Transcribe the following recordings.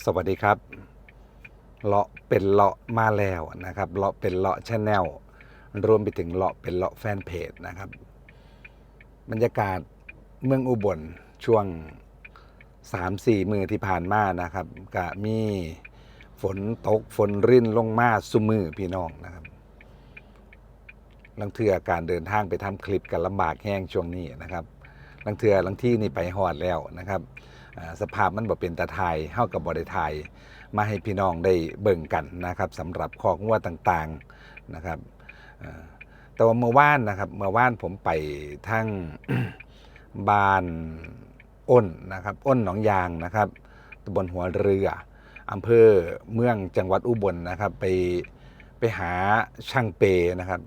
สวัสดีครับ เลาะเป็นเลาะมาแล้วนะครับ เลาะเป็นเลาะชแนลรวมไปถึงเลาะเป็นเลาะแฟนเพจนะครับ บรรยากาศเมืองอุบลช่วง 3-4 มือที่ผ่านมานะครับก็มีฝนตกฝนรินลงมาสุมือพี่น้องนะครับลังเทือการเดินทางไปทำคลิปกันลำบากแห้งช่วงนี้นะครับลังเทือลังที่นี่ไปหอดแล้วนะครับ สภาพมันบ่เป็นตาไทยเฮากับบริไทยมาให้พี่น้องได้เบิ่งกันนะครับสำหรับคอกงัวต่างๆนะครับแต่ว่าเมื่อวานนะครับเมื่อวานผมไปทั้งบ้านอ้นนะครับอ้นหนองยางนะครับตำบลหัวเรืออำเภอเมืองจังหวัดอุบลนะครับ ไปไปหาช่างเปนะครับ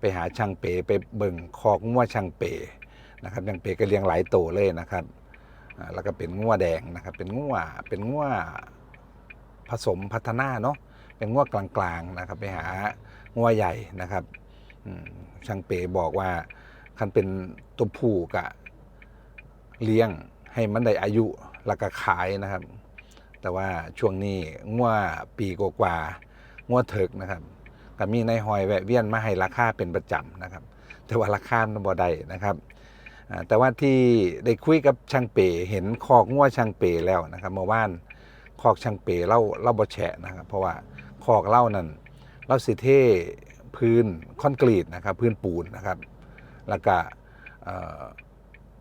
ไปหาช่างเปไปเบิ่งคอกงัวช่างเปนะครับช่างเปก็เลี้ยงหลายโตวเลยนะครับ แล้วก็เป็นงัวแดงนะครับ เป็นงัวเป็นงัวผสมพัฒนาเนาะ เป็นงัวกลางๆนะครับ ไปหางัวใหญ่นะครับช่างเป๋บอกว่าคันเป็นตัวผู้กะเลี้ยงให้มันได้อายุแล้วก็ขายนะครับ แต่ว่าช่วงนี้งัวปีกว่างัวเถิกนะครับก็มีในายหอยแวะเวียนมาให้ราคาเป็นประจำนะครับ แต่ว่าราคามันบ่ได้นะครับ แต่ว่าที่ได้คุยกับช่างเป๋เห็นคอกงัวช่างเป๋แล้วนะครับเมื่อวานคอกช่างเป๋เล่าเล่าบ่แฉะนะครับ เพราะว่าคอกเล่านั้นเล่าสิเทพื้นคอนกรีตนะครับพื้นปูนนะครับ แล้วก็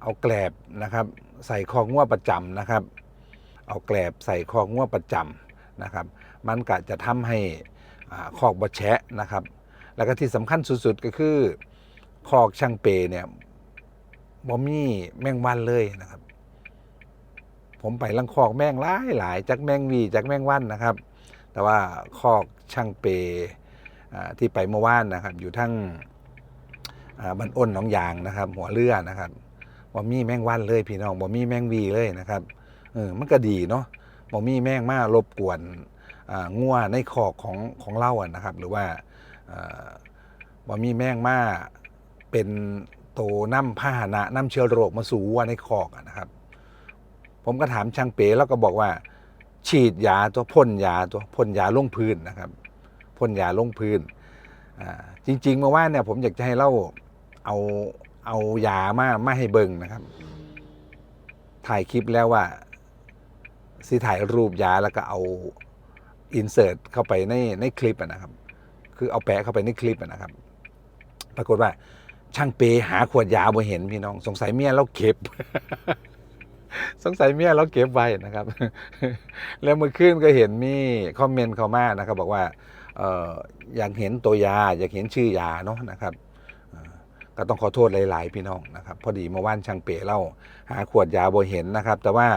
เอาแกลบนะครับใส่คอกงัวประจำนะครับ เอาแกลบใส่คอกงัวประจำนะครับ มันก็จะทำให้คอกบ่แฉะนะครับ แล้วก็ที่สำคัญสุดๆก็คือคอกช่างเปเนี่ย บ่มีแมงวันเลยนะครับ ผมไปลังคอกแมงหลายหลายจากแมงวีจากแมงวันนะครับ แต่ว่าคอกช่างเปที่ไปเมื่อวานนะครับ อยู่ทั้งบันอ้นหนองยางนะครับ หัวเรือนะครับบ่มีแมงวันเลยพี่น้องบ่มีแมงวีเลยนะครับเออมันก็ดีเนาะบ่มีแมงมารบกวนอ่างัวในคอกของของเราอะนะครับ หรือว่าอ่าบ่มีแมงมาเป็น โตน้ำพาหนะน้ำเชื้อโรคมาสู่วัวในคอกนะครับ ผมก็ถามช่างเป๋แล้วก็บอกว่า ฉีดยาตัวพ่นยาตัวพ่นยาลงพื้นนะครับพ่นยาลงพื้นจริงๆเมื่อวานเนี่ยผมอยากจะให้เล่าเอาเอายามามาให้เบิ่งนะครับ ถ่ายคลิปแล้วว่าสิถ่ายรูปยาแล้วก็เอาอินเสิร์ตเข้าไปในในคลิปนะครับ คือเอาแปะเข้าไปในคลิปนะครับ ปรากฏว่า ช่างเปหาขวดยาบ่เห็นพี่น้อง สงสัยเมียเราเก็บ สงสัยเมียเราเก็บไว้นะครับ แล้วเมื่อคืนก็เห็นมีคอมเมนต์เขามานะครับ บอกว่าเอ่ออยากเห็นตัวยา อยากเห็นชื่อยาเนาะนะครับก็ต้องขอโทษหลาย ๆ พี่น้องนะครับ พอดีเมื่อวานช่างเป๋เล่าหาขวดยาบ่เห็นนะครับ แต่ว่า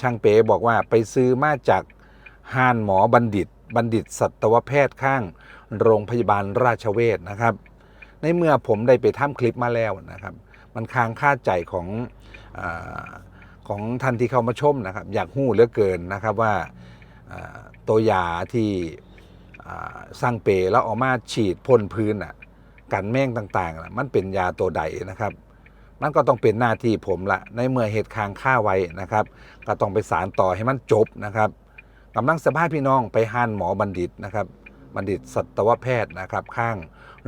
ช่างเป๋บอกว่าไปซื้อมาจากห้านหมอบัณฑิต บัณฑิตสัตวแพทย์ข้างโรงพยาบาลราชเวชนะครับ ในเมื่อผมได้ไปทำคลิปมาแล้วนะครับ มันค้างค่าใจของอของท่านที่เข้ามาชมนะครับ อยากหู้เหลือเกินนะครับว่าตัวยาที่สร้างเปรย์แล้วออกมาฉีดพ่นพื้นอะกันแมงต่างๆ มันเป็นยาตัวใดนะครับ มันก็ต้องเป็นหน้าที่ผมละ ในเมื่อเหตุค้างค่าไว้นะครับ ก็ต้องไปสารต่อให้มันจบนะครับกำลังสภาพพี่น้องไปห้านหมอบัณฑิตนะครับ บัณฑิตสัตวแพทย์นะครับ ข้าง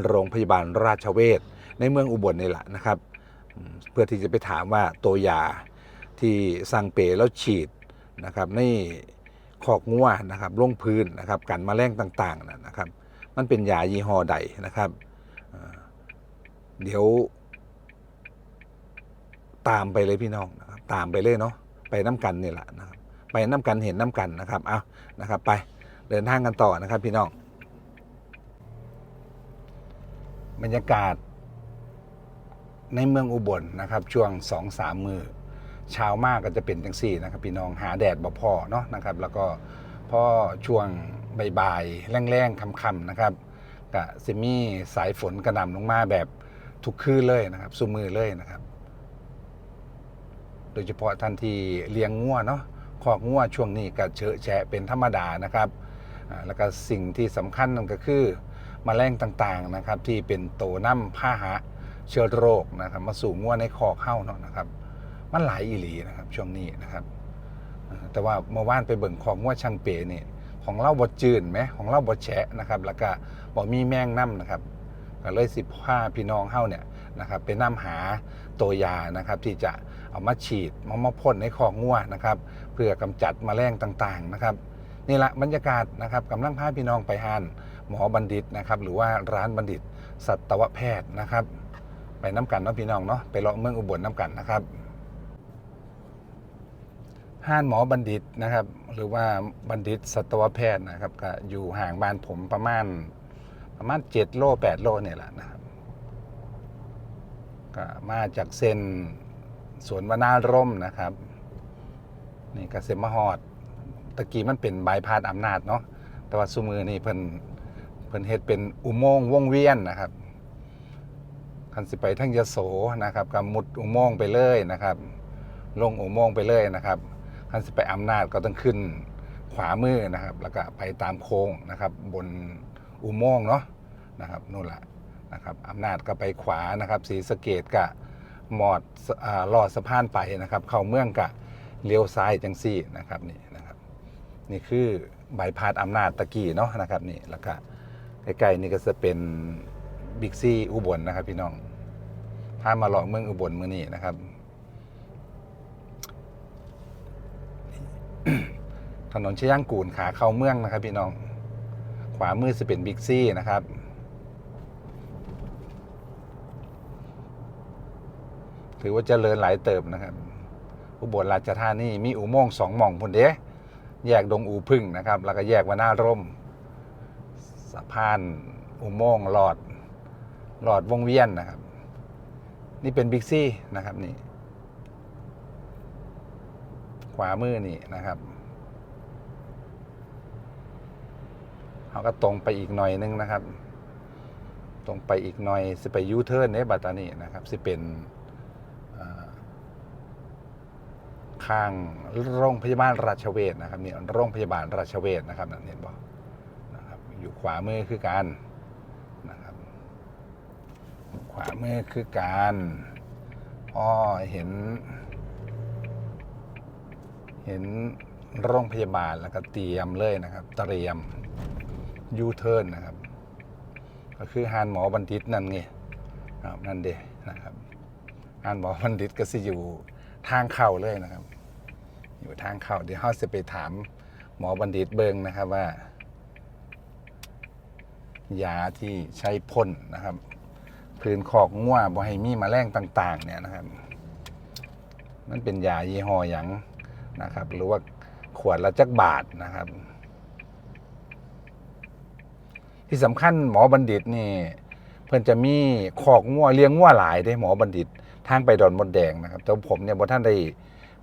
โรงพยาบาลราชเวชในเมืองอุบลนี่แหละนะครับ เพื่อที่จะไปถามว่าตัวยาที่สั่งเปย์แล้วฉีดนะครับในขอกงัวนะครับลงพื้นนะครับกันแมลงต่างๆนะครับ มันเป็นยายี่ห้อใดนะครับเอ่อเดี๋ยว ตามไปเลยพี่น้องนะครับตามไปเลยเนาะไปน้ำกันนี่แหละนะครับ ไปน้ำกันเห็นน้ำกันนะครับเอานะครับ ไปเดินทางกันต่อนะครับพี่น้อง บรรยากาศ ในเมืองอุบลนะครับ ช่วงสองสามมือเช้ามากก็จะเป็นจังสี่นะครับ พี่น้องหาแดดบ่พอเนาะนะครับ แล้วก็พอช่วงบ่ายๆแรงๆค่ำๆนะครับกะซิมีสายฝนกระหน่ำลงมาแบบทุกคืนเลยนะครับสุมือเลยนะครับ โดยเฉพาะท่านที่เลี้ยงงัวเนาะคอกงัวช่วงนี้ก็เชอะแฉะเป็นธรรมดานะครับ แล้วก็สิ่งที่สำคัญนั่นก็คือ มแมลงต่างๆนะครับ ที่เป็นโตน้ำพาหะเชื้อโรคนะครับ มาสู่งัวในคอกเข้าเนาะนะครับ มันหลายอีหลีนะครับ ช่วงนี้นะครับ แต่ว่าเมื่อวานไปเบิ่งของงัวช่างเปนี่ของเราบ่จืดไหมของเราบ่แฉะนะครับ แล้วก็บ่มีแมงน้ำนะครับก็เลยสิบห้าพี่น้องเฮาเนี่ยนะครับไปนํหาตัวยานะครับที่จะเอามาฉีดมามาพ่นในของงัวนะครับ เพื่อกำจัดแมลงต่างๆนะครับนี่แหละบรรยากาศนะครับกำลังพาพี่น้องไปหาน หมอบัณฑิตนะครับหรือว่าร้านบัณฑิต สัตวแพทย์นะครับ ไปน้ำกันเนาะพี่น้องเนาะไปเลาะเมืองอุบลน้ำกันนะครับห้านหมอบัณฑิตนะครับ หรือว่าบัณฑิตสัตวแพทย์นะครับก็อยู่ห่างบ้านผมประมาณประมาณเจ็ดโลแปดโลเนี่ยแหละนะครับก็มาจากเส้นสวนวนาร่มนะครับนี่กเกษมหอดตะกี้มันเป็นบายพาดอำนาจเนาะแต่ว่าสุมือนี่เพิ่น เพิ่นเฮ็ดเป็นอุโมงค์วงเวียนนะครับคันสิไปทั้งยโสนะครับก็มุดอุโมงค์ไปเลยนะครับ ลงอุโมงค์ไปเลยนะครับคันสิไปอำนาจก็ต้องขึ้นขวามือนะครับ แล้วก็ไปตามโค้งนะครับ บนอุโมงค์เนาะนะครับนู่นแหละนะครับอำนาจก็ไปขวานะครับศรีสะเกดก็หมอดอ่าลอดสะพานไปนะครับ เข้าเมืองกะเลี้ยวซ้ายจังซี่นะครับนี่นะครับ นี่คือใบพาดอำนาจตะกี้เนาะนะครับนี่แล้วก็ ใกล้ๆนี่ก็จะเป็นบิ๊กซีอุบลนะครับ พี่น้องพามาหลอกเมืองอุบลเมื่อนี้นะครับ ถนนชยางกูลขาเข้าเมืองนะครับ พี่น้อง ขวามือจะเป็นบิ๊กซีนะครับถือว่าเจริญหลายเติบนะครับ อุบลราชธานีมีอุโมงค์สองหม่องพุ่นเด้แยกดงอูพึ่งนะครับ แล้วก็แยกวานาร่มะพาน อุโมงค์หลอด หลอดวงเวียนนะครับ นี่เป็นบิ๊กซี่นะครับนี่ ขวามือนี่นะครับเขาก็ตรงไปอีกหน่อยนึงนะครับ ตรงไปอีกหน่อยสิไปยูเทิร์นเนี่ยบัตานี่นะครับสิเป็นข้างโรงพยาบาลราชเวชนะครับนี่โรงพยาบาลราชเวชนะครับนั่นเห็นบอก อยู่ขวามือคือการนะครับ ขวามือคือการอ๋อเห็น เห็นโรงพยาบาลแล้วก็เตรียมเลยนะครับ เตรียมยูเทิร์นนะครับ ก็คือฮานหมอบัณฑิตนั่นไงครับนั่นเดนะครับฮานหมอบัณฑิตก็สิอยู่ทางเข้าเลยนะครับ อยู่ทางเข้าเดี๋ยวเราจะไปถามหมอบัณฑิตเบิงนะครับว่า ยาที่ใช้พ่นนะครับ พื้นขอกง่วบ่ให้มีแมลงต่าง ๆ เนี่ยนะครับ มันเป็นยายี่ห้อหยังนะครับ หรือว่าขวดละจักบาทนะครับ ที่สำคัญหมอบัณฑิตนี่เพิ่อนจะมีขอกงัวเลี้ยงงัวหลายได้หมอบัณฑิตทางไปดอนมดแดงนะครับ แต่ผมเนี่ยบ่ท่านได้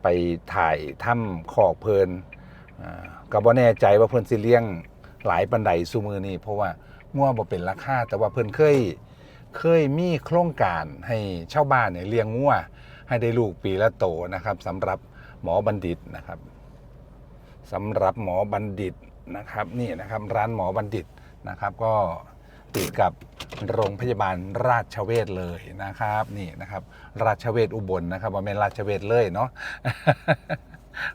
ไปถ่ายถ้ำขอกเพลินก็บ่แน่ใจว่าเพิ่นสิเลี้ยงหลายปันใดซุมือนี้เพราะว่า งัวบ่เป็นราคาแต่ว่าเพิ่นเคยเคยมีโครงการให้ชาวบ้านเนี่ยเลี้ยงงัวให้ได้ลูกปีละโตนะครับสำหรับหมอบัณฑิตนะครับสำหรับหมอบัณฑิตนะครับนี่นะครับร้านหมอบัณฑิตนะครับ ก็ติดกับโรงพยาบาลราชเวชเลยนะครับ นี่นะครับ ราชเวชอุบลนะครับว่าเป็นราชเวชเลยเนาะ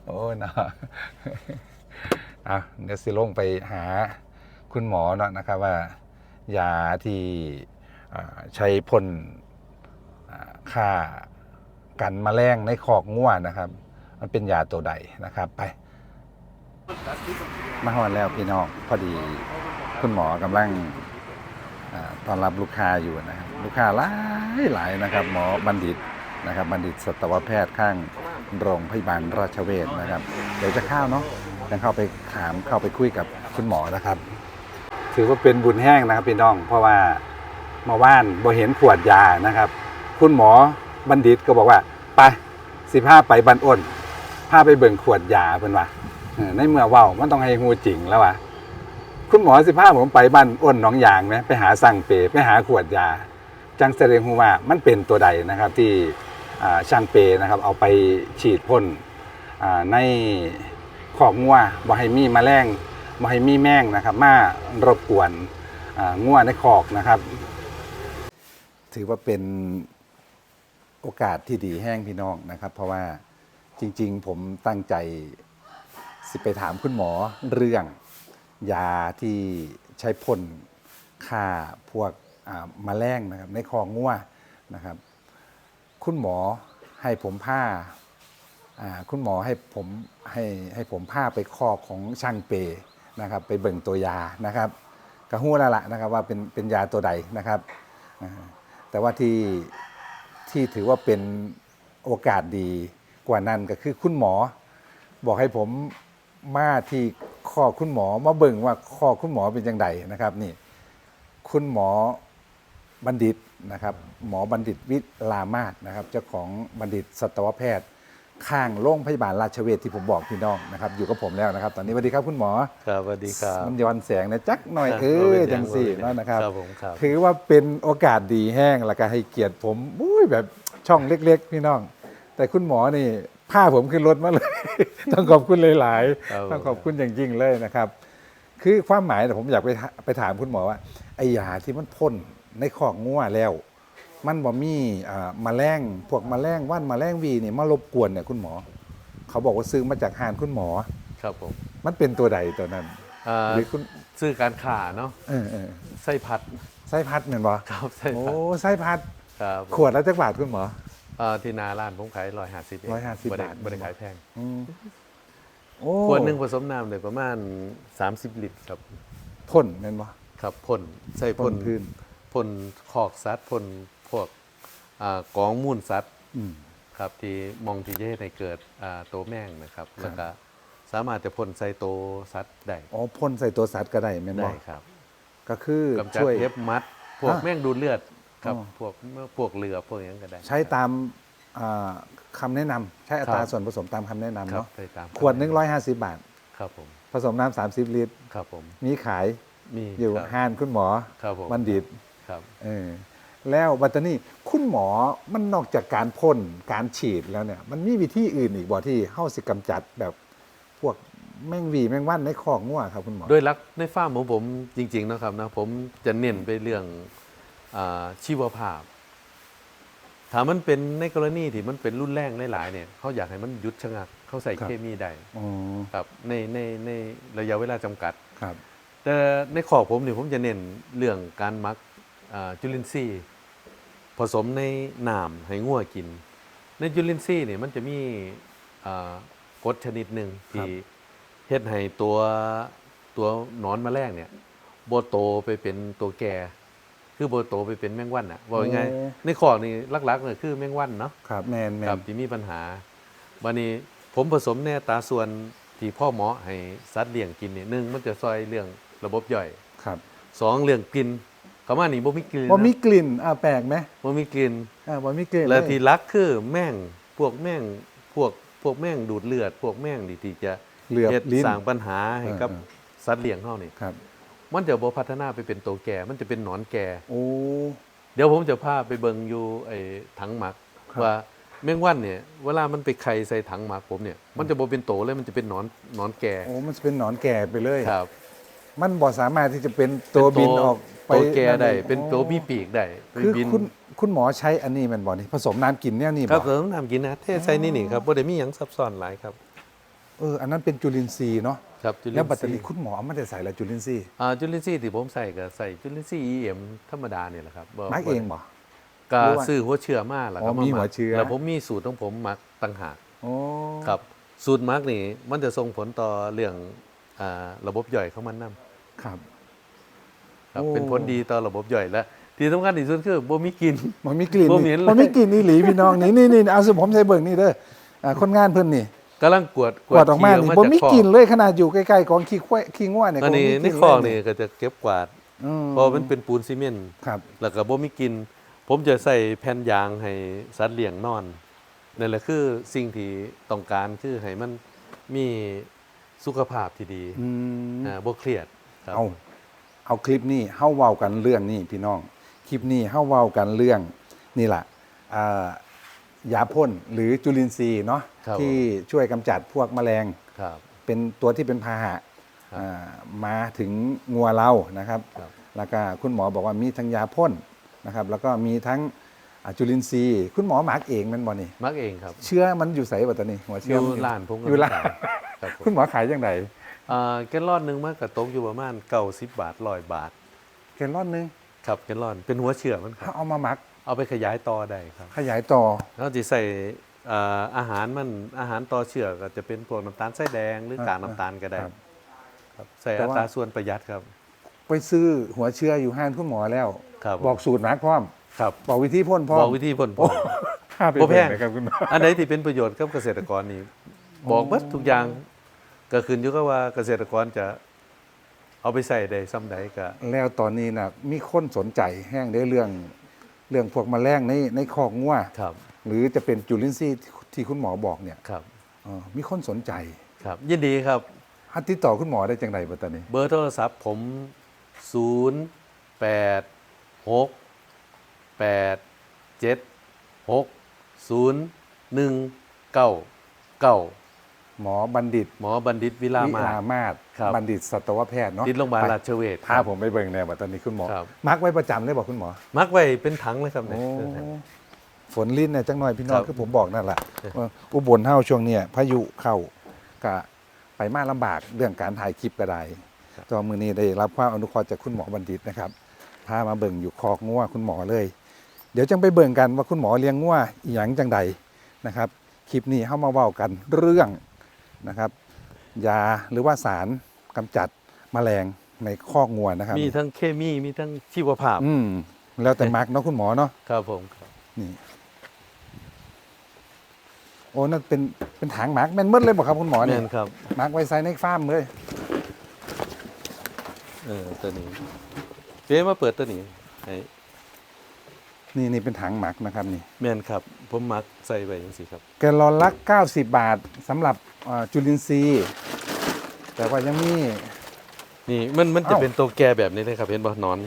โอ้เนาะอะเดี๋ยวสิลงไปหา คุณหมอเนาะนะครับว่ายาที่ใช้พ่นฆ่ากันมแมลงในคอกง่วนะครับ มันเป็นยาตัวใดนะครับไป มาฮอดแล้วพี่น้องพอดีคุณหมอกำลังอตอนรับลูกค้าอยู่นะครับ ลูกค้าหลายหลายนะครับ หมอบัณฑิตนะครับ บัณฑิตสัตวแพทย์ข้างโรงพยาบาลราชเวชนะครับ เดี๋ยวจะเข้าเนาะจะเข้าไปถามเข้าไปคุยกับคุณหมอนะครับ ถือว่าเป็นบุญแห้งนะครับพี่น้อง เพราะว่าเมาว่านบ่เห็นขวดยานะครับ คุณหมอบัณฑิตก็บอกว่า ไปสิพาไปบันอ้นพาไปเบิ่งขวดยาเพิ่นว่าในเมื่อว้ามันต้องให้ฮูจริงแล้ววะคุณหมอสิพาผมไปบ้านอ้นหนองยางไหมไปหาสั่งเปไปหาขวดยา จังแสดงฮูว่ามันเป็นตัวใดนะครับที่ช่างเปนะครับ เอาไปฉีดพ่นในขอกงัวบ่ให้มีแมลง บ่ให้มีแมงนะครับ มารบกวนอ่างัวในขอกนะครับ ถือว่าเป็นโอกาสที่ดีแห้งพี่น้องนะครับ เพราะว่าจริง ๆ ผมตั้งใจสิไปถามคุณหมอเรื่องยาที่ใช้พ่นฆ่าพวกอ่าแมลงนะครับ ในคองัวนะครับ คุณหมอให้ผมผ้าอ่าคุณหมอให้ผมให้ให้ผมผ้าไปคอกของช่างเป นะครับไปเบิ่งตัวยานะครับกระหู้ล้วล่ะนะครับว่าเป็นเป็นยาตัวใดนะครับ แต่ว่าที่ที่ถือว่าเป็นโอกาสดีกว่านั้นก็คือคุณหมอ บอกให้ผมมาที่ข้อคุณหมอมาเบิ่งว่าข้อคุณหมอเป็นยังไงนะครับนี่คุณหมอบัณฑิตนะครับหมอบัณฑิตวิลามาศนะครับเจ้าของบัณฑิตสัตวแพทย์ ข้างโรงพยาบาลราชเวชที่ผมบอกพี่น้องนะครับอยู่กับผมแล้วนะครับ ตอนนี้สวัสดีครับคุณหมอครับสวัสดีครับมันย้อนแสงนะจักหน่อยครับเอบ่อเป็นหยัจังงสี่บ่เป็นหยังนะครับครับผมครับ ถือว่าเป็นโอกาสดีแห้งแล้วก็ให้เกียรติผมอุ้ยแบบช่องเล็ก ๆ พี่น้อง แต่คุณหมอนี่พาผมขึ้นรถมาเลย ต้องขอบคุณหลายครับๆต้องขอบคุณอย่างยิ่งเลยนะครับ คือความหมายแต่ผมอยากไปถไปถามคุณหมอว่าไอ้ยาที่มันพ่นในคอกงัวแล้ว มันบ่มีอ่าแมลงพวกแมลงว่านแมลงวีนี่มารบกวนเนี่ยคุณหมอ เขาบอกว่าซื้อมาจากหานคุณหมอ ครับผม มันเป็นตัวใดตัวนั้นอ่าหรือคุณซื้อการขาเนาะเออเออไส้พัดไส้พัดเหมือนบ่ครับไส้โอ้พัดไส้พัดครับขวดละจักบาทคุณหมออ่าที่นาร้านผมขายร้อยห้าสิบ150บาทบริขายแพงอืมโอ้ขวดหนึ่งผสมน้ำเลยประมาณ 30 ลิตรครับพ่นแม่นบ่ครับพ่นใส่พ่พ่นนพื้นพ่นคอกสัตว์พ่น พวกอ่ากองมูลสัตว์อืมครับที่มองที่จะให้เกิดอ่าตัวแม่งนะครับแล้วก็สามารถจะพ่นใส่ตัวสัตว์ได้อ๋อพ่นใส่ตัวสัตว์ก็ได้แม่นบ่ได้ครับ ก็คือกำจัดช่วยเห็บมัด พวกอะแม่งดูดเลือดครับอ๋อพวกพวกเรือพวกอย่างนั้นก็ได้ ใช้ตามอ่าคำแนะนำใช้อัตราครับส่วนผสมตามคำแนะนำครับเนาะใส่ตามขวดหนึงร้อยห้าสิบบาทครับผมผสมน้ำสามสิบลิตรครับผมมีขายมีอยู่ครับห้านคุณหมอครับผมบัณฑิตครับเออ แล้วบัตตานี่คุณหมอมันนอกจากการพ่นการฉีดแล้วเนี่ยมันมีวิธีอื่นอีกบ่ที่เฮาสิกำจัดแบบพวกแมงหวีแมงวันในคอกงัวครับคุณหมอโดยลักในฟาร์มของผมจริง ๆ นะครับนะผมจะเน้นไปเรื่องอาชีวภาพถ้ามันเป็นในกรณีที่มันเป็นรุ่นแรงหลายๆเนี่ยเขาอยากให้มันหยุดชะงักเขาใส่ครับเคมีได้อ๋อครับในในในระยะเวลาจำกัดครับ แต่ในขอกผมเนี่ยผมจะเน้นเรื่องการหมักอ่าจุลินทรีย์ผ สมในน้ำให้งัวกิน ในจุลินทรีย์เนี่ยมันจะมีอ่ากรดชนิดหนึ่งที่เฮ็ดให้ตัวตัวหนอนแมลงเนี่ยโบโตไปเป็นตัวแก่คือโบโตไปเป็นแมงวันอะว่ายังไงโอ้ในขอกนี่ลักๆเนี่ยคือแมงวันเนาะครับแมนแมครับนที่มีปัญหาวันนี้ผมผสมแน่ตราส่วนที่พ่อหมอให้สัตว์เลี้ยงกินเนี่ยหนึ่งมันจะซอยเรื่องระบบย่อยครับสองเรื่องกลิ่น เขามานี่บ่มีกลิ่นบ่มีนะกลิ่นอ่าแปลกไหมบ่มีกลิ่นอ่าบ่มีกลิ่นและเลยที่รักคือแม่งพวกแม่งพวกพวกแม่งดูดเลือด พวกแม่งที่ที่จะเหลือบเฮ็ดลิ้นสร้างปัญหาให้กับเออสัตว์เลี้ยงเฮานี่ครับ มันจะบ่พัฒนาไปเป็นตัวแก่มันจะเป็นหนอนแก่โอ้เดี๋ยวผมจะพาไปเบิงอยู่ไอ้ถังหมักครับว่าแมงวันเนี่ยเวลามันไปไข่ใส่ถังหมักผมเนี่ยมันจะบ่เป็นโตเลยมันจะเป็นหนอนหนอนแก่โอ้มันจะเป็นหนอนแก่ไปเลยครับ มันบ่สามารถที่จะเป็นตัวบินออก ไปโตแก่ได้นั่นองเป็นโตมีปีกได้ไปคือบินคุณคุณหมอใช้อันนี้แมันบ่นี่ผสมน้ำกินเนี่ยนี่ครับบ่เสริมน้ำกินนะเทใส่นี่นี่ครับบ่ได้มีหยังซับซ้อนหลายครับ เอออันนั้นเป็นจุลินทรีย์เนาะครับจุลิแล้วนบัตทตารีนีย์คุณหมอเอามาแต่ใส่ละจุลินทรีย์อ่าจุลินทรีย์ที่ผมใส่ก็ใส่จุลินทรีย์ EM ธรรมดาเนี่ยแหละครับบ่มักเองบ่ ก็หรือว่าซื้อหัวเชื้อมาแล้วอ๋ก็อมามีหหัมัวกเชื้อ แล้วผมมีสูตรของผมหมักต่างหาก โอ้ครับสูตรหมักนี่มันจะส่งผลต่อเรื่องอ่าระบบย่อยของมันนํครับ ครับโอ้เป็นผลดีต่อระบบย่อยและที่สำคัญที่สุดคือบ่มีกลิ่น มันมีกลิ่นบ่เหม็นเลย มันมีกลิ่นนี่หลีพี่น้องนี่นี่นี่เอาสมผมใส่เบิ่งนี่เด้ออ่าคนงานเพิ่นนี่กำลังกวดกวาดออกมาขี้นี่มาบ่จากมีคอกลิ่นเลยขนาดอยู่ใกล้ๆกองขี้ควายขี้ง่วเนี่ยอันนี้ก็บ่ในมีกลิ่คอกเลยนี่ก็จะเก็บกวาดอืมเพราะมันเป็นปูนซีเมนต์ครับ แล้วก็บ่มีกลิ่นผมจะใส่แผ่นยางให้สัตว์เลี้ยงนอนนั่นแหละคือสิ่งที่ต้องการคือให้มันมีสุขภาพที่ดีอืมอ่าบ่เครียดครับ เอา เอาคลิปนี้เฮ้าเว้ากันเรื่องนี้พี่น้อง คลิปนี้เฮ้าเว้ากันเรื่องนี่แหละอ่ายาพ่นหรือจุลินทรีย์เนาะครับที่ช่วยกำจัดพวกแมลงครับเป็นตัวที่เป็นพาหะครับอ่ามาถึงงัวเรานะครับครับแล้วก็คุณหมอบอกว่ามีทั้งยาพ่นนะครับ แล้วก็มีทั้งอ่าจุลินทรีย์คุณหมอหมักเองแมันบ่นี่มักเองครับ เชื้อมันอยู่ใส่ปัตตานีหัวอเชื้อยู่มันร้านผมก็อยู่ร้านขายครับผมคุณหมอขายยังไงอ่า แกลลอนหนึงมันก็ตกอยู่ประมาณ90บาท100บาท แกลลอนหนึงครับแกลลอนเป็นหัวเชื่อมันครัถ้าบเอามาหมักเอาไปขยายต่อได้ครับขยายต่อแล้วจะใส่อ่าอาหารมันอาหารต่อเชื่อก็จะเป็นพวกน้ำตาลไส้แดงหรือกากน้ำตาลก็ได้ครับ ครับใส่แต่อัว่า ตราส่วนประหยัดครับ ไปซื้อหัวเชื้ออยู่ห้างคุณหมอแล้ว ครับบอกสูตรหมักพร้อม ครับบอกวิธีพ่นพร้อมบอกวิธีพ่นโอ้พ่นค่าไปบ่แพงเบิ่นะครับคุณหมออันไหนที่เป็นประโยชน์กับเกษตรกรนี่บอกเบิดทุกอย่าง ก็ขึ้นอยู่กับว่าเกษตรกรจะเอาไปใส่ได้ซ้ำใดก็แล้วตอนนี้นะมีคนสนใจแห้งได้เรื่องเรื่องพวกแมลงในในคอกงัวครับ หรือจะเป็นจุลินทรีย์ที่คุณหมอบอกเนี่ยครับเออมีคนสนใจครับ ยินดีครับฮัตติดต่อคุณหมอได้จังไรบัดตอนนี้ เบอร์โทรศัพท์ผม 0 8 6 8 7 6 0 1 9 9 หมอบัณฑิตหมอบัณฑิตวิลามาวิมาศครับ บัณฑิตสัตวแพทย์เนาะติดโรงพยาบาลราชเวช พาผมไปเบิ่งแนวบัดตอนนี้คุณหมอ ครับ มักไว้ประจำเลยบอกคุณหมอ มักไว้เป็นถังเลยครับโอ้เนี่ยฝนลิ้นเนี่ยจังหน่อยพี่น้องครับคือผมบอกนั่นแหละครับว่าอุบลเฮาช่วงเนี้ยพายุเข้าก็ไปมาลำบากเรื่องการถ่ายคลิปก็ได้ตัวมือนี้ได้รับความอนุเคราะห์จากคุณหมอบัณฑิตนะครับพามาเบิ่งอยู่คอกงัวคุณหมอเลย เดี๋ยวจังไปเบิ่งกันว่าคุณหมอเลี้ยงงัวอหย่างจังใดนะครับ คลิปนี้เข้ามาเว้ากันเรื่อง นะครับ ยาหรือว่าสารกำจัดแมลงในคอกงัวนะครับ มีทั้งเคมีมีทั้งชีวภาพ อืมแล้วแต่มักเนาะคุณหมอเนาะครับผมครับนี่โอ้นั่นเป็นเป็นถังหมักแม่นหมืดเลยบอกครับคุณหมอแม่เนี่ยนครับหมักไว้ใส่ในฟาร์มเลยเออตัวนี้เป๊มาเปิดตัวนี้ให้ นี่นี่เป็นถังหมักนะครับนี่แม่นครับ ผมมักใส่ไว้จังซี่ครับ แกลลอนละ90 บาทสำหรับอ่าจุลินทรีย์แต่ว่ายังมี นี่มันมันจะเอ้า เป็นตัวแก่แบบนี้เลยครับเห็นบ่หนอน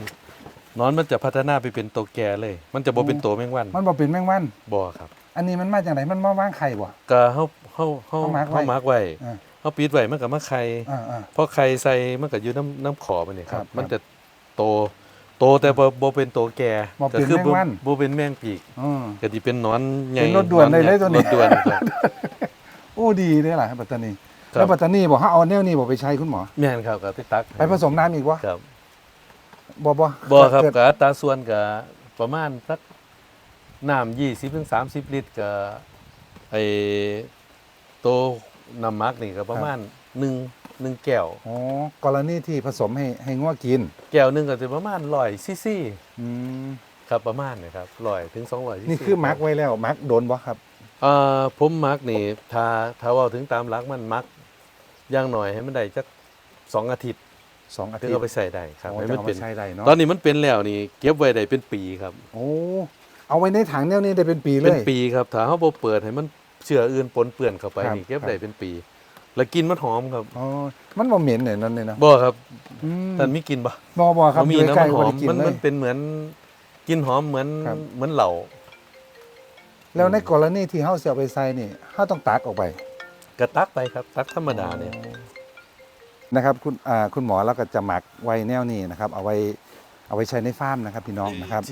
หนอนมันจะพัฒนาไปเป็นตัวแก่เลย มันจะบ่เป็นตัวแมงวันมันบอกเป็นแมงวัน บ่ครับ อันนี้มันมาจากไหนมันมาว่างไข่บ่ ก็เฮาเฮาเฮาเฮามักไว้ เฮามักไว้อ่าเฮาปิดไว้มันก็มาไข่อ่าอ่าพอไข่ใส่มันก็อยู่น้ำน้ำขอมันนี่คครัรับบ มันจะโต โตแต่บ่บ่เป็นตัวแก่บ่เป็นก็คืแมงวันบ่เป็นแมงปีกอืม ก็สิเป็นหนอนใหญ่เป็นรถด่วนเลยหอเลยตัวนี้ รถด่วนครับ โอ้ดีเลยล่ะปัตตานีครับ แล้วปัตตานีบอกเขาเอาแนวนี้บอกไปใช้คุณหมอ แม่นครับก็ไปตักไปผสมน้ำอีกวะครับบ่บ่บ่ครับเกิดก็อัตราส่วนก็ประมาณสักน้ำ20ถึง30 ลิตรก็ไอ้โตน้ำหมักนี่ก็ประมาณ1 1แก้วอ๋อกรณีที่ผสมให้ให้งัวกิน แก้วหนึงก็จะประมาณ100ซีซีอืมครับประมาณนะครับ100ถึง200ซีซีนี่คือมักไว้แล้วมักโดนบ่ครับเอ่อผมมักนี่ถ้าถ้าเว่าถึงตามหลักมันมักอย่างหน่อยให้มันได้จักสองอาทิตย์สองอาถึทิงตเอาย์ไปใส่ได้ครับอ๋อให้จะมันเอาเป็มานใช้ได้เนาะตอนนี้มันเป็นแล้วนี่เก็บไว้ได้เป็นปีครับ โอ้เอาไว้ในถังแนวนี้ได้เป็นปีเลเป็นยปีครับถ้าเขาบ่เปิดให้มันเชื้ออื่นปนเปื้อนเข้าไปครับนี่เก็บครับได้เป็นปี แล้วกินมันหอมครับอ๋อมันบ่เหม็นเนี่ยนั่นเลยเนาะบ่ครับอืมท่านมีกินบ่บ่บ่ครับบ่มีอยู่นะใกล้มันหๆบ่อมได้กินมันเลมัย นเป็นเหมือนกินหอมเหมือนครับ เหมือนเหล้าแล้วในกรณีที่เฮาสิเอาไปใส่นี่เฮาต้องตักออกไปกระตักไปครับ ตักธรรมดาเนี่ยนะครับคุณอ่าคุณหมอแล้วก็จะหมักไว้แนวนี้นะครับ เอาไว้เอาไว้ใช้ในฟาร์มนะครับพี่น้องนะครับ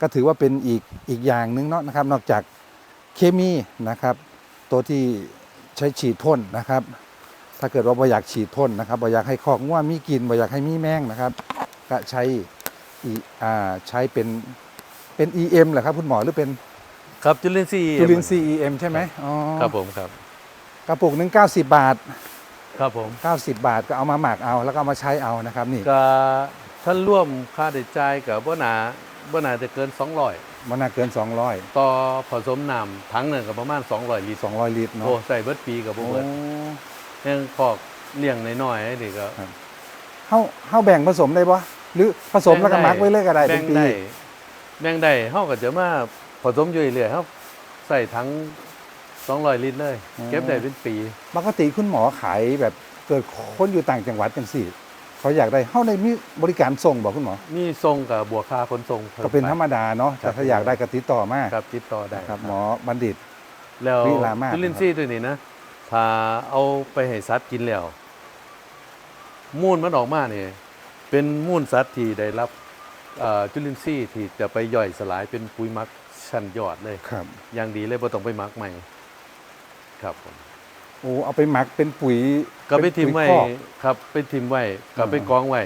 ก็ถือว่าเป็นอีกอีกอย่างหนึ่งเนาะนะครับ นอกจากเคมีนะครับ ตัวที่ ใช้ฉีดพ่นนะครับ ถ้าเกิดว่าบ่อยากฉีดพ่นนะครับบ่อยากให้คอกงัวมีกลินบ่อยากให้มีแมงนะครับ ก็ใช้อีอ่าใช้เป็นเป็น EM เหรอครับคุณหมอหรือเป็นครับจุลินทรีย์จุลินทรีย์ EM ใช่ไหมอ๋อครับผมครับกระปุกหนึ่ง90บาท ครับผม90บาทก็เอามาหมักเอาแล้วก็เอามาใช้เอานะครับนี่ก็ท่านร่วมค่าใช้จ่ายกับบ่หนา บ่หนาจะเกิน 200 มันน่าเกิน 200 ต่อผสมน้ำทั้งหนึ่งก็ประมาณ 200 ลิตร200 ลิตรโอ้เนาะใส่เบิดปีกับบ่โอ้ เบิดยังคอกเลี้ยงน้อยๆนี่ก็เฮาเฮาแบ่งผสมได้บ่หรือผสมแล้วก็หมักไว้เลยก็ได้เป็แบ่นงปีได้แบ่งได้เฮาก็จะมาผสมอยู่เรื่อยๆเฮาใส่ทั้ง200 ลิตรเลย เก็บได้เป็นปี ปกติคุณหมอขายแบบเกิดคนอยู่ต่างจังหวัดจังสี่ เขาอยากได้เฮาได้มีบริการส่งบอกคุณหมอ มีทรงกับบวกค่าขนส่งพิ่ก็เป็นไธรรมดาเนาะครัแต่บถ้าอยากได้ก็ติดต่อมาครับติดต่อได้ครับหมอบัณฑิต แล้ววิลามาศ จุลินทรีย์ตัวนี้นะถ้าเอาไปให้สัตว์กินแล้ว มูลมันออกมาเนี่ยเป็นมูลสัตว์ที่ได้รับเอ่อจุลินทรีย์ที่จะไปย่อยสลายเป็นปุ๋ยหมักชั้นยอดเลย ครับ อย่างดีเลยบ่ต้องไปหมักใหม่ ครับผม โอ้เอาไปหมักเป็นปุ๋ยก็ไปทิมไว้เป็นปุ๋ยคอกครับ ไปทิมไว้ก็ไปอ่ากองไว้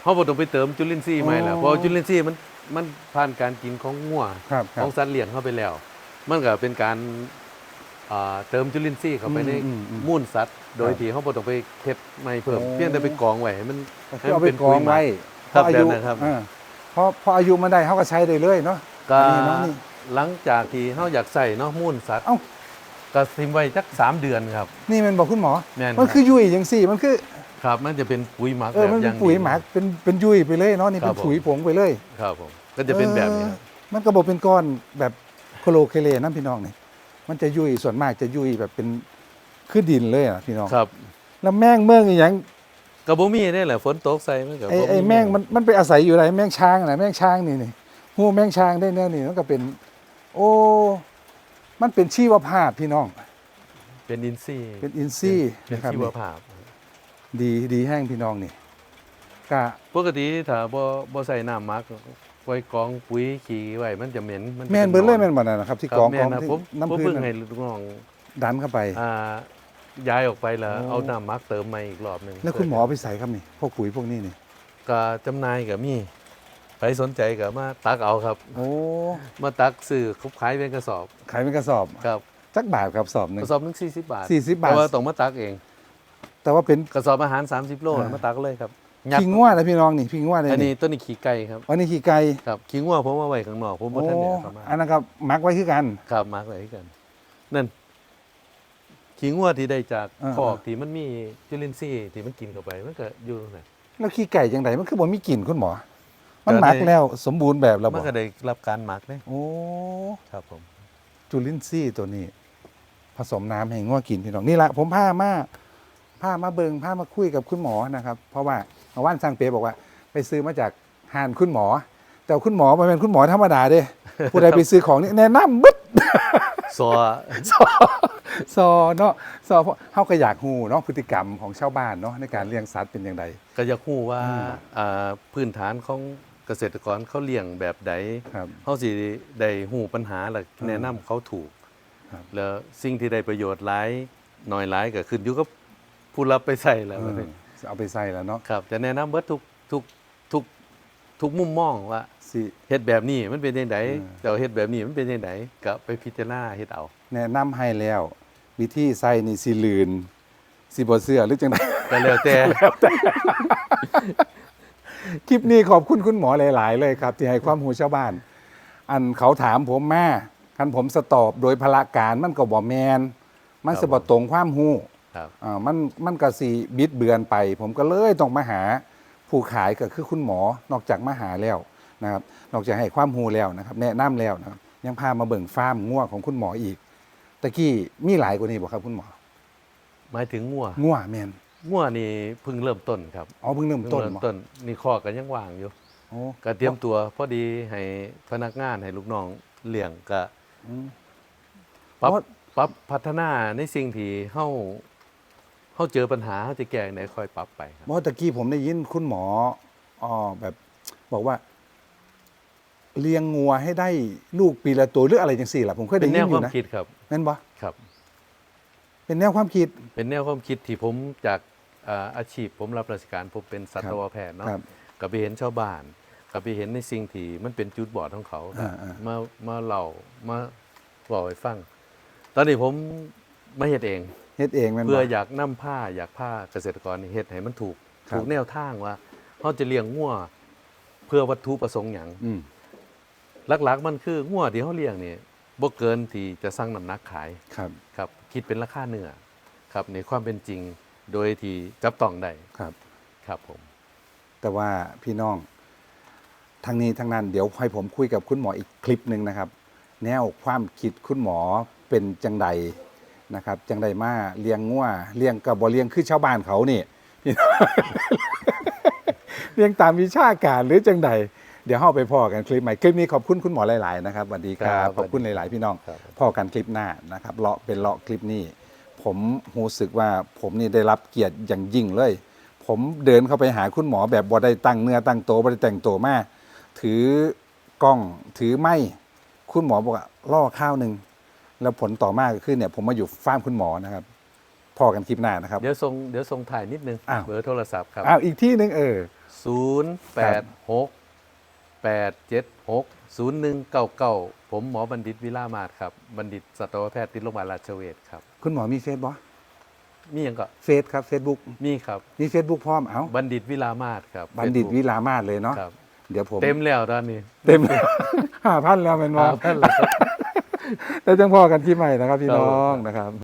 เขาบ่ต้องไปเติมจุลินทรีย์ใหม่แล้วอ๋อเพราะจุลินทรีย์มันมันผ่านการกินของงัวครับคขรับองสัตว์เลี้ยงเข้าไปแล้ว มันก็เป็นการอ่าเติมจุลินทรีย์เข้าไปในอืมอืมอืมมูลสัตว์โดยครับที่เขาบ่ต้องไปเฮ็ดใหม่เพิ่มโอ้เพียงแต่ไปกองไว้ให้มันก็คือเอาไปกองไว้ครับพออายุแบบนั้นครับเออพอพออายุมันได้เขาก็ใช้ได้เลยเนาะก็อันนี้เนาะนี่หลังจากที่เฮาอยากใส่เนาะมูลสัตว์เอ้า ก็ทิมไว้จักสามเดือนครับ นี่มันบอกคุณหมอ แม่นมันครับคือยุ่ยจังสี่ มันคือครับมันจะเป็นปุ๋ยหมักเออแบบมันอเป็นย่างปุ๋ยดีหมักเป็นเป็นยุ่ยไปเลยเนาะนี่ครัเป็บนผม ปุ๋ยผงไปเลยครับผมก็จะเป็นแบบนี้ครับ เออมันกระบอกเป็นก้อนแบบโคโลเคเลนั่นพี่น้องนี่มันจะยุ่ยส่วนมากจะยุ่ยแบบเป็นคือดินเลยอะพี่น้องครับแล้วแมงเมืองอหย่างก็บ่มีนี่แหละฝนตกใส่มันก็ไอ้บ่ไอ้แมงมันมันไปอาศัยอยู่อะไรแมงช้างนะแมงช้างนี่นี่หูแมงช้างได้แนวนี่มันก็เป็น โอ้ มันเป็นชีวภาพพี่น้อง เป็นอินทรีย์เป็นอินทรีย์เป็นนะครับชีวภาพ ดีดีแห้งพี่น้องนี่กะปกติถ้าบ่บ่ใส่น้ำหมักไว้กองปุ๋ยขี้ไว้มันจะเหม็นมันจะแม่นป็เบิร์เลยหแม่นบ่นั่นนะครับที่ครับกองแม่กองนนะที่ผมน้ำผมพื้นเพิ่งน่ะให้ลูกน้องดันเข้าไป อ่าย้ายออกไปแล้วโอ้ เอาน้ำหมักเติมมาอีกรอบหนึงแล้วคุณหมอเอาไปใส่ครับนี่พวกปุ๋ยพวกนี้นี่ ก็จำหน่ายก็มี ใครสนใจก็มาตักเอาครับ โอ้มาตักซื้อเขาขายเป็นกระสอบขายเป็นกระสอบครับจักบาทครับสอบหนึ่กง ระสอบหนึง40 บาท40บาท แต่ว่าต้องมาตักเอง แต่ว่าเป็น กระสอบอาหาร 30 โลอ่ามมาตักเลยครับขี้ง่วนะพี่น้องนี่ขี้ง่วเลยอันนี้นี่ต้นนี้ขี้ไก่ครับอันนี้ขี้ไก่ครับขี้งัวผมเอาไว้ข้างนอกผมบ่โอ้ทันได้เอาเข้ามาอันนั้นก็มักไว้คือกัน ครับมาร์กไว้ให้กัน นั่นขี้งัวที่ได้จากอ่า คอกที่มันมีจุลินทรีย์ที่มันกินเข้าไปมันก็อยู่ตรงไหนแล้วขี้ไก่จังไดมันคือบ่มีกลิ่นคุณหมอ มันก็หมักได้แล้วสมบูรณ์แบบแล้วมับ่นก็ได้รับการหมักเลยโอ้ครับผมจุลินทรีย์ตัวนี้ ผสมน้ำให้ง้อกินพี่น้องนี่ละผมพามาพามาเบิงพามาคุยกับคุณหมอนะครับ เพราะว่าเมื่อวานสร้างเปียบอกว่า ไปซื้อมาจากหานคุณหมอ แต่คุณหมอมันเป็นคุณหมอธรรมดาเด้ผู้ใดไปซื้อของนี่แนะนำบึ๊ด ซอ ซอซอเนาะซอเพราะเฮาก็อยากฮู้เนาะพฤติกรรมของชาวบ้านเนาะในการเลี้ยงสัตว์เป็นอย่างไร ก็อยากรู้ว่าอืมอ่าพื้นฐานของ เกษตรกรเขาเลี้ยงแบบใดครับเขาสิได้หูปัญหาและอืมแนะนำเขาถูกครับแล้วสิ่งที่ได้ประโยชน์หลายน้อยหลายก็ขึ้นอยู่กับผู้รับไปใส่แล้วเออเอาไปใส่แล้วเนาะครับจะแนะนำเบิดทุกทุกทุกทุกมุมมองว่าสิเฮ็ดแบบนี้มันเป็นยังไงอืมแต่ว่าเฮ็ดแบบนี้มันเป็นยังไงก็ไปพิจารณาเฮ็ดเอา แนะนำให้แล้ว วิธีใส่นี่สิลืนสิบ่เสื้อหรือจังไดก็แล้วแต่ คลิปนี้ขอบคุณคุณหมอหลาย ๆ เลยครับ ที่ให้ความรู้ชาวบ้าน อันเขาถามผมมาคันผมสตอบโดยพละการมันก็บ่แมน มันครับสบ่ตรงความรู้ครับอ่ามันมันก็สิบิดเบือนไป ผมก็เลยต้องมาหาผู้ขายก็คือคุณหมอนอกจากมาหาแล้วนะครับนอกจากให้ความรู้แล้วนะครับแนะนำแล้วนะครับยังพามาเบิ่งฟาร์มงัวของคุณหมออีกตะกี้มีหลายกว่านี้บ่ครับคุณหมอ หมายถึงงัวงัวแมน งัวนี่เพิ่งเริ่มต้นครับอ๋อเพิ่งเริ่มเพิ่งต้นเริ่มบ่ต้นนี่ข้อก็ยังว่างอยู่โอ้ก็เตรียมตัวพอดีให้พนักงานให้ลูกน้องเลี้ยงก็อืม ปรับเพราะ ปรับพัฒนาในสิ่งที่เฮาเฮาเจอปัญหาเฮาจะแก้ไหนค่อยปรับไปครับเพราะตะกี้ผมได้ยินคุณหมออ๋อแบบบอกว่า เลี้ยงงัวให้ได้ลูกปีละตัวหรืออะไรจังสี่ล่ะผมเคยเป็ได้นแนยินวอควายู่มนะคิดครับแม่นบ่ครับ เป็นแนวความคิดเป็นแนวความคิดที่ผมจาก อ่าอาชีพผมรับราชการผมเป็นสัตวแพทย์เนาะครับก็ไปเห็นชาวบ้านก็ไปเห็นในสิ่งที่มันเป็นจุดบอดของเขาอ่าอ่ามามาเล่ามาบอกให้ฟัง ตอนนี้ผมมาเฮ็ดเองเฮ็ดเองแม่นบ่เพื่ออยากนำผ้าอยากผ้าเกษตรกรนี่เฮ็ดให้มันถูกครับถูกแนวทางว่าเขาจะเลี้ยงงัวเพื่อวัตถุประสงค์หยังอืมหลักๆ มันคืองัวที่เขาเลี้ยงนี่บ่เกินที่จะสร้างน้ำหนักขายครับครับ คิดเป็นราคาเนื้อครับในความเป็นจริง โดยที่จับต้องได้ครับ ครับผม แต่ว่าพี่น้องทางนี้ทางนั้นเดี๋ยวให้ผมคุยกับคุณหมออีกคลิปหนึ่งนะครับ แนวความคิดคุณหมอเป็นจังใดนะครับ จังใดมาเลี้ยงงัวเลี้ยงกับบ่เลี้ยงคือชาวบ้านเขานี่พี่น้องเลี้ยงตามวิชาการหรือจังใดเดี๋ยวเฮาไปพ่อกันคลิปใหม่คลิปนี้ขอบคุณคุณหมอหลาย ๆ นะครับสวัสดีคครัรับบขอบคุณหลาย ๆ พี่น้องครับพ่อกันคลิปหน้านะครับเลาะเป็นเลาะคลิปนี้ ผมรู้สึกว่าผมนี่ได้รับเกียรติอย่างยิ่งเลย ผมเดินเข้าไปหาคุณหมอแบบบ่ได้ตั้งเนื้อตั้งตัวบ่ได้แต่งตัวมาถือกล้องถือไม้คุณหมอบอกว่าล่อข้าวหนึ่งแล้วผลต่อมาก็คือเนี่ยผมมาอยู่ฟาร์มคุณหมอนะครับพอกันคลิปหน้านะครับ เดี๋ยวส่งเดี๋ยวส่งถ่ายนิดนึง อ้าว เบอร์โทรศัพท์ครับอ้าวอีกที่หนึ่งเออ0 8 6 8 7 6 0 1 9 9ผมหมอบัณฑิตวิลามาศครับ บัณฑิตสัตวแพทย์ติดโรงพยาบาลราชเวชครับ คุณหมอมีเฟซบ่มีหยังก็เฟซครับเฟซบุ๊กมีครับมีเฟซบุ๊กพร้อมเอ้าบัณฑิตวิลามาศครับ บัณฑิตวิ Facebook ลามาศเลยเนาะครับ เดี๋ยวผมเต็มแล้วตอนนี้ เต็มห้าพันแล้วเป็นว่าครับนั่นแหละครับแล้วจังพอกันที่ใหม่นะครับพี่ครับน้องนะครับ